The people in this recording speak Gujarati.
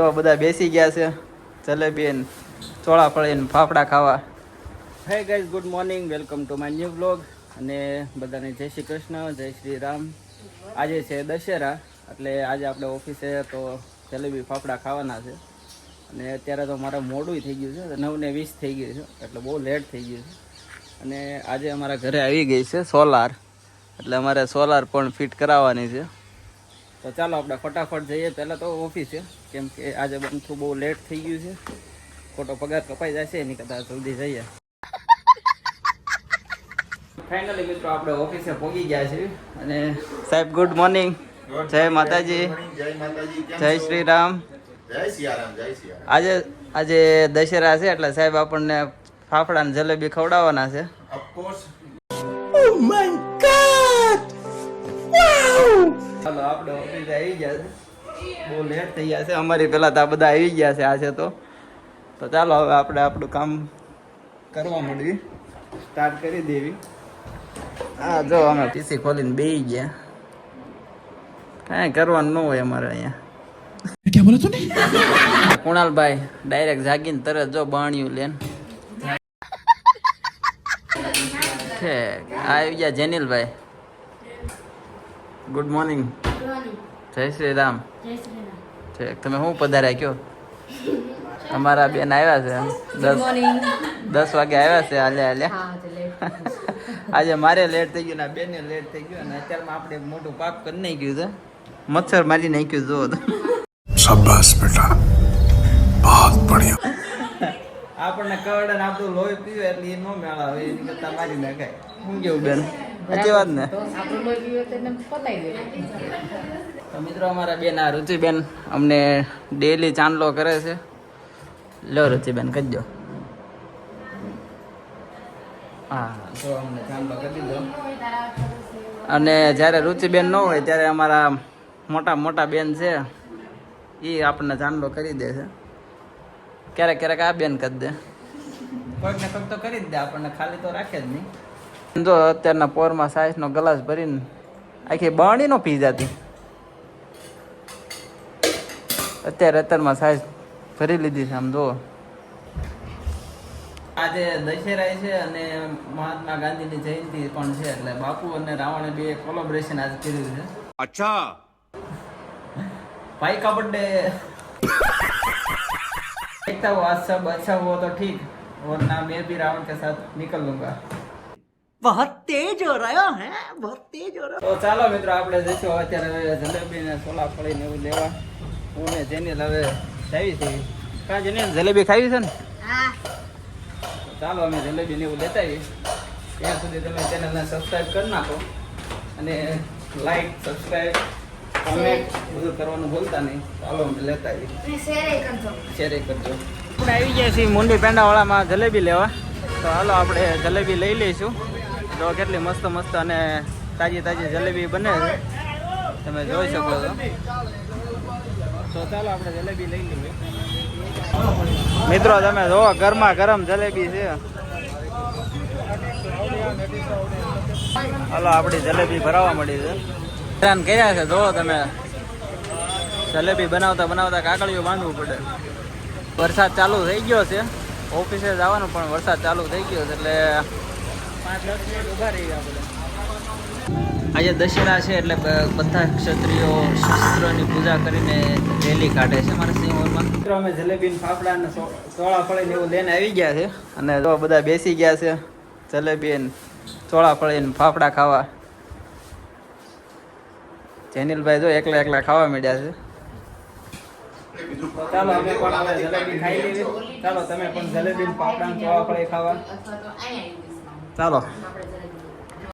તો બધા બેસી ગયા છે. જલેબી ને ચોળા ફળીને ફાફડા ખાવા. Hey guys good morning welcome to my new blog અને બધાને જય શ્રી કૃષ્ણ, જય શ્રી રામ. આજે છે દશેરા, એટલે આજે આપણે ઓફિસે તો જલેબી, ફાફડા ખાવાના છે. અને અત્યારે તો મારે મોડું થઈ ગયું છે નવ ને વીસ થઈ ગયું છે, એટલે બહુ લેટ થઈ ગયું છે. અને આજે અમારા ઘરે આવી ગઈ છે સોલાર. એટલે અમારે સોલાર પણ ફિટ કરાવવાની છે. તો ચાલો આપણે ફટાફટ જઈએ. પહેલાં તો ઓફિસે કેમ કે આજે બનતું બહુ લેટ થઈ ગયું છે. ખોટો પગાર કપાઈ જશે એની કદાચ જલ્દી જઈએ. ફાઇનલી મિત્રો આપણે ઓફિસે પહોંચી ગયા છીએ. અને સાહેબ ગુડ મોર્નિંગ જય માતાજી. જય માતાજી જય શ્રી રામ જય સિયારામ જય સિયારામ. આજે આજે દશેરા છે એટલે સાહેબ આપણને ફાફડા ને જલેબી ખવડાવવાના છે. ઓફકોર્સ ચાલો આપણે આવી ગયા છે. બહુ થઈ ગયા છે. અમારી પહેલાં તો આ બધા આવી ગયા છે આ છે તો. તો ચાલો હવે આપણે આપણું કામ કરવા માંડવી. સ્ટાર્ટ કરી દેવી. હા જો અમે પીસી ખોલીને બેસી ગયા. કાંઈ કરવાનું ન હોય અમારે અહીંયા. કુણાલભાઈ ડાયરેક્ટ જાગીને તરત જો બાણિયું લેન. છે આવી ગયા જેનિલભાઈ. ગુડ મોર્નિંગ જય શ્રી રામ ઠીક તમે શું પધાર્યા કયો અમારા બેન આવ્યા છે દસ દસ વાગે આવ્યા છે હાલે હાલે. આજે મારે લેટ થઈ ગયું ને બેને લેટ થઈ ગયો અને અત્યારમાં આપણે મોટું પાપ કરી નાખ્યું છે. મચ્છર મારી નાખ્યું જુઓ તો. શાબાશ બેટા. બહુત બઢિયા. આપણને કવડે આપણું લોહી પીવે એટલે એ નો મેળાવે એની કરતા મારી નાખાય. શું કેવું બેન? સાચી વાત ને? તો મિત્રો અમારા બેન આ રુચિબેન અમને ડેલી ચાંદલો કરે છે. લો રુચિબેન કહેજો હા તો અમને ચાંદલો કરી દીધો. અને જ્યારે રુચિબેન ન હોય ત્યારે અમારા મોટા મોટા બેન છે એ આપણને ચાંદલો કરી દે છે. ક્યારેક ક્યારેક આ બેન કરી દે. કોઈક ને કોઈક તો કરી જ દે આપણને ખાલી તો રાખે જ નહીં. જો અત્યારના પોરમાં સાઈઝનો ગ્લાસ ભરીને આખી બરણી નો પી જતી અત્યારે અત્યારમાં સાઈઝ ભરી લીધી છે આમ જુઓ આજે દશેરા છે અને મહાત્મા ગાંધીની જયંતિ પણ છે એટલે બાપુ અને રાવણે બે કોલોબરેશન આજે કર્યું છે અચ્છા भाई का बर्थडे देखता हूँ आज सब अच्छा हुआ तो ठीक वरना मैं भी रावण के साथ निकल लूंगा बहुत तेज हो रहा है बहुत तेज हो रहा તો ચાલો મિત્રો આપણે જઈશું હવે અત્યારે હવે જલેબી ને સોલા ફળી ને એવું લેવા હું ને જેની હવે જાવી છે કાં જેની જલેબી ખાવી છે ને તો ચાલો અમે જલેબી ને એવું લેતા આવીએ ત્યાં સુધી તમે ચેનલને સબસ્ક્રાઈબ કરી નાખો અને લાઈક સબસ્ક્રાઈબ કોમેન્ટ બધું કરવાનું ભૂલતા નહીં ચાલો અમે લેતા આવીએ શેર કરજો આપણે આવી ગયા છીએ મુંડી પેંડાવાળામાં જલેબી લેવા તો હાલો આપણે જલેબી લઈ લઈશું જો કેટલી મસ્ત મસ્ત અને તાજી તાજી જલેબી બને છે. તમે જોઈ શકો છો. મિત્રો, તમે જોવો, ગરમા ગરમ જલેબી છે. હાલો, આપણી જલેબી ભરાવા મળી છે. હેરાન કર્યા છે જો તમે. જલેબી બનાવતા બનાવતા કાકડીઓ બાંધવું પડે. વરસાદ ચાલુ થઈ ગયો છે. ઓફિસે જવાનું પણ વરસાદ ચાલુ થઈ ગયો છે, એટલે આજે દશેરા છે એટલે બધા ક્ષત્રિયો શસ્ત્રોની પૂજા કરીને રેલી કાઢે છે મારા સિંહોરમાં. અમે જલેબી ફાફડા અને ચોળા ફળીને એવું લઈને આવી ગયા છે. અને જો બધા બેસી ગયા છે જલેબી ચોળા ફળીને ફાફડા ખાવા. જેનિલભાઈ જો એકલા એકલા ખાવા માંડ્યા છે. ચાલો અમે પણ હવે જલેબી ખાઈ લેવી ચાલો તમે પણ જલેબી ને ફાફડા ને ચોળા ફળી ખાવા. ચાલો